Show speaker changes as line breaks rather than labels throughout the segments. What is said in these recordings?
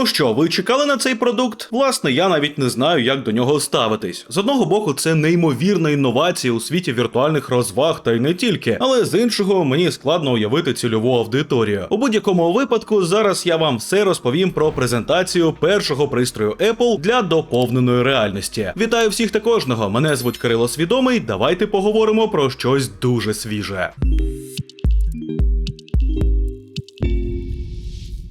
Ну що, ви чекали на цей продукт? Власне, я навіть не знаю, як до нього ставитись. З одного боку, це неймовірна інновація у світі віртуальних розваг, та й не тільки. Але з іншого мені складно уявити цільову аудиторію. У будь-якому випадку зараз я вам все розповім про презентацію першого пристрою Apple для доповненої реальності. Вітаю всіх та кожного. Мене звуть Кирило Свідомий. Давайте поговоримо про щось дуже свіже.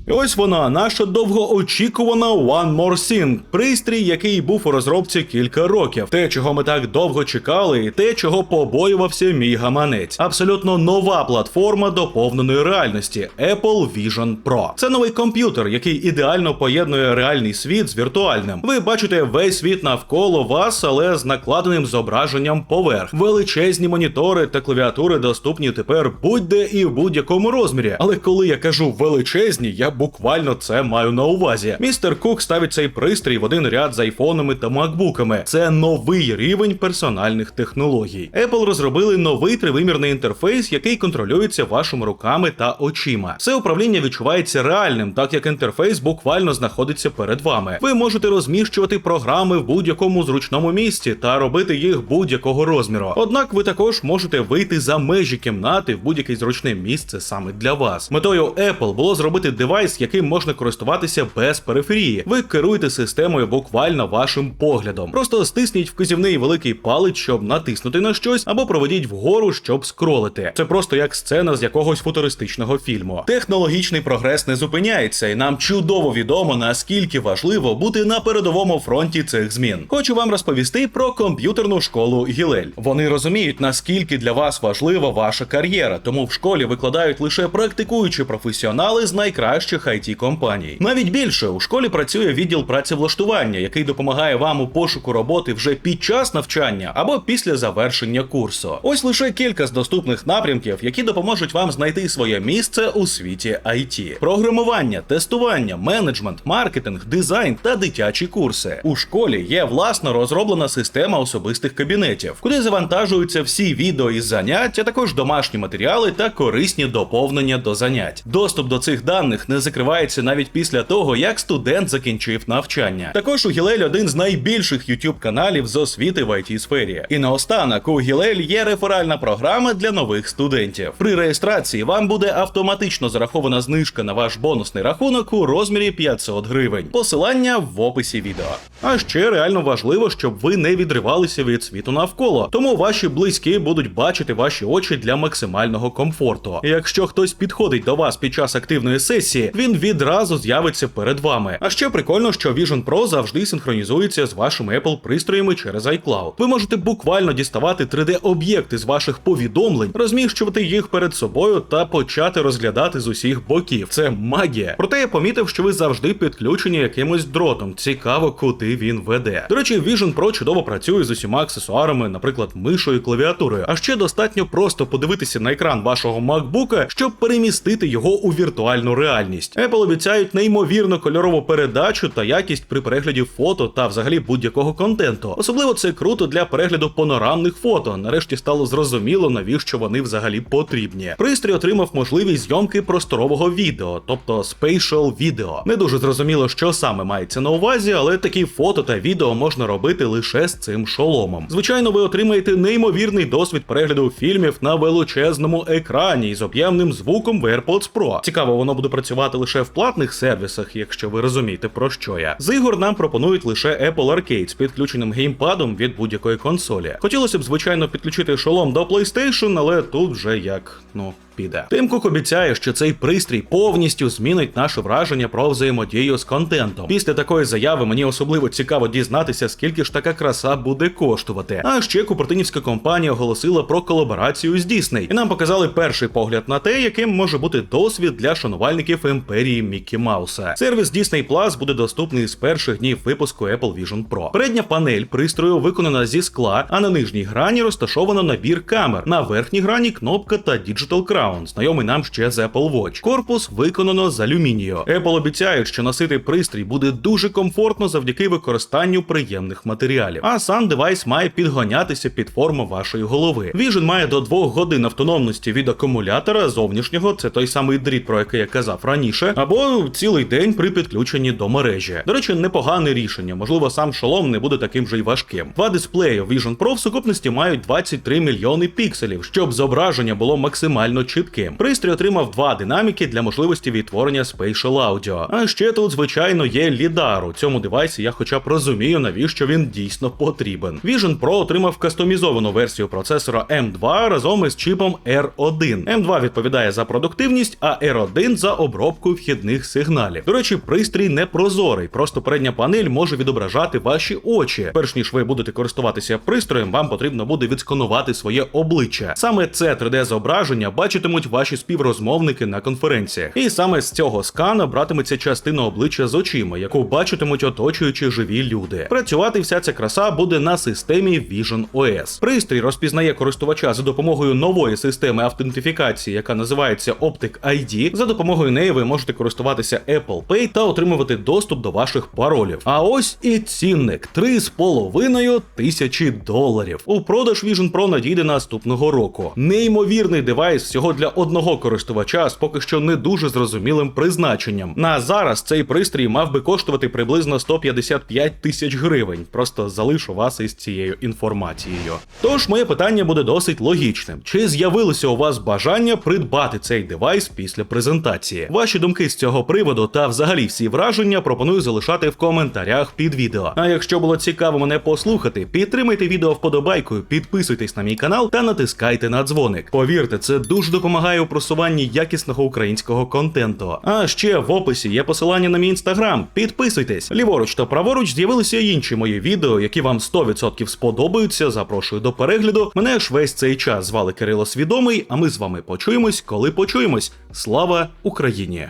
І ось вона, наша довгоочікувана One More Thing, пристрій, який був у розробці кілька років. Те, чого ми так довго чекали, і те, чого побоювався мій гаманець. Абсолютно нова платформа доповненої реальності Apple Vision Pro. Це новий комп'ютер, який ідеально поєднує реальний світ з віртуальним. Ви бачите весь світ навколо вас, але з накладеним зображенням поверх. Величезні монітори та клавіатури доступні тепер будь-де і в будь-якому розмірі. Але коли я кажу величезні, я буквально це маю на увазі. Містер Кук ставить цей пристрій в один ряд з айфонами та макбуками. Це новий рівень персональних технологій. Apple розробили новий тривимірний інтерфейс, який контролюється вашими руками та очима. Все управління відчувається реальним, так як інтерфейс буквально знаходиться перед вами. Ви можете розміщувати програми в будь-якому зручному місці та робити їх будь-якого розміру. Однак ви також можете вийти за межі кімнати в будь-яке зручне місце саме для вас. Метою Apple було зробити девайс, яким можна користуватися без периферії. Ви керуєте системою буквально вашим поглядом. Просто стисніть вказівний великий палець, щоб натиснути на щось, або проведіть вгору, щоб скролити. Це просто як сцена з якогось футуристичного фільму. Технологічний прогрес не зупиняється, і нам чудово відомо наскільки важливо бути на передовому фронті цих змін. Хочу вам розповісти про комп'ютерну школу Гілель. Вони розуміють, наскільки для вас важлива ваша кар'єра, тому в школі викладають лише практикуючі професіонали з найкращих it компаній. Навіть більше у школі працює відділ працевлаштування, який допомагає вам у пошуку роботи вже під час навчання або після завершення курсу. Ось лише кілька з доступних напрямків, які допоможуть вам знайти своє місце у світі IT. програмування, тестування, менеджмент, маркетинг, дизайн та дитячі курси. У школі є власно розроблена система особистих кабінетів, куди завантажуються всі відео із занять, а також домашні матеріали та корисні доповнення до занять. Доступ до цих даних не закривається навіть після того, як студент закінчив навчання. Також у Гілель один з найбільших youtube каналів з освіти в it сфері. І наостанок у Гілель є реферальна програма для нових студентів. При реєстрації вам буде автоматично зарахована знижка на ваш бонусний рахунок у розмірі 500 гривень. Посилання в описі відео. А ще реально важливо, щоб ви не відривалися від світу навколо, тому ваші близькі будуть бачити ваші очі для максимального комфорту. І Якщо хтось підходить до вас під час активної сесії, він відразу з'явиться перед вами. А ще прикольно, що Vision Pro завжди синхронізується з вашими Apple пристроями через iCloud. Ви можете буквально діставати 3D-об'єкти з ваших повідомлень, розміщувати їх перед собою та почати розглядати з усіх боків. Це магія. Проте я помітив, що ви завжди підключені якимось дротом. Цікаво, куди він веде. До речі, Vision Pro чудово працює з усіма аксесуарами, наприклад, мишою і клавіатурою. А ще достатньо просто подивитися на екран вашого MacBook, щоб перемістити його у віртуальну реальність. Apple обіцяють неймовірно кольорову передачу та якість при перегляді фото та взагалі будь-якого контенту. Особливо це круто для перегляду панорамних фото. Нарешті стало зрозуміло, навіщо вони взагалі потрібні. Пристрій отримав можливість зйомки просторового відео, тобто spatial video. Не дуже зрозуміло, що саме мається на увазі, але такі фото та відео можна робити лише з цим шоломом. Звичайно, ви отримаєте неймовірний досвід перегляду фільмів на величезному екрані із об'ємним звуком в AirPods Pro. Цікаво, воно буде працювати лише в платних сервісах, якщо ви розумієте про що я. З ігор нам пропонують лише Apple Arcade з підключеним геймпадом від будь-якої консолі. Хотілося б, звичайно, підключити шолом до PlayStation, але тут вже як ну. Піде. Тим Кук обіцяє, що цей пристрій повністю змінить наше враження про взаємодію з контентом. Після такої заяви мені особливо цікаво дізнатися, скільки ж така краса буде коштувати. А ще Купертинівська компанія оголосила про колаборацію з Disney. і нам показали перший погляд на те, яким може бути досвід для шанувальників імперії Міккі Мауса. Сервіс Disney Plus буде доступний з перших днів випуску Apple Vision Pro. Передня панель пристрою виконана зі скла, а на нижній грані розташовано набір камер. На верхній грані кнопка та Digital Crown. Crown, знайомий нам ще з Apple Watch. Корпус виконано з алюмінію. Apple обіцяє, що носити пристрій буде дуже комфортно завдяки використанню приємних матеріалів. А сам девайс має підгонятися під форму вашої голови. Vision має до 2 годин автономності від акумулятора зовнішнього, це той самий дріт, про який я казав раніше, або цілий день при підключенні до мережі. До речі, непогане рішення. Можливо, сам шолом не буде таким же й важким. Два дисплеї Vision Pro в сукупності мають 23 мільйони пікселів, щоб зображення було максимально чітким. Пристрій отримав два динаміки для можливості відтворення Spatial Audio. А ще тут, звичайно, є лідар. У цьому девайсі я хоча б розумію, навіщо він дійсно потрібен. Vision Pro отримав кастомізовану версію процесора M2 разом із чіпом R1. M2 відповідає за продуктивність, а R1 за обробку вхідних сигналів. До речі, пристрій не прозорий, просто передня панель може відображати ваші очі. Перш ніж ви будете користуватися пристроєм, вам потрібно буде відсканувати своє обличчя. Саме це 3D-зображення бачитимуть ваші співрозмовники на конференціях. І саме з цього скана братиметься частина обличчя з очима, яку бачитимуть оточуючі живі люди. Працювати вся ця краса буде на системі Vision OS. Пристрій розпізнає користувача за допомогою нової системи автентифікації, яка називається Optic ID. За допомогою неї ви можете користуватися Apple Pay та отримувати доступ до ваших паролів. А ось і цінник 3,5 тисячі доларів. У продаж Vision Pro надійде наступного року. Неймовірний девайс всього для одного користувача з поки що не дуже зрозумілим призначенням. На зараз цей пристрій мав би коштувати приблизно 155 тисяч гривень. Просто залишу вас із цією інформацією. Тож моє питання буде досить логічним: чи з'явилося у вас бажання придбати цей девайс після презентації? Ваші думки з цього приводу та взагалі всі враження пропоную залишати в коментарях під відео. А якщо було цікаво мене послухати, підтримайте відео вподобайкою, підписуйтесь на мій канал та натискайте на дзвоник. Повірте, це дуже допомагає у просуванні якісного українського контенту. А ще в описі є посилання на мій інстаграм. Підписуйтесь. Ліворуч та праворуч з'явилися інші мої відео, які вам 100% сподобаються. Запрошую до перегляду. Мене ж весь цей час звали Кирило Свідомий, а ми з вами почуємось, коли почуємось. Слава Україні!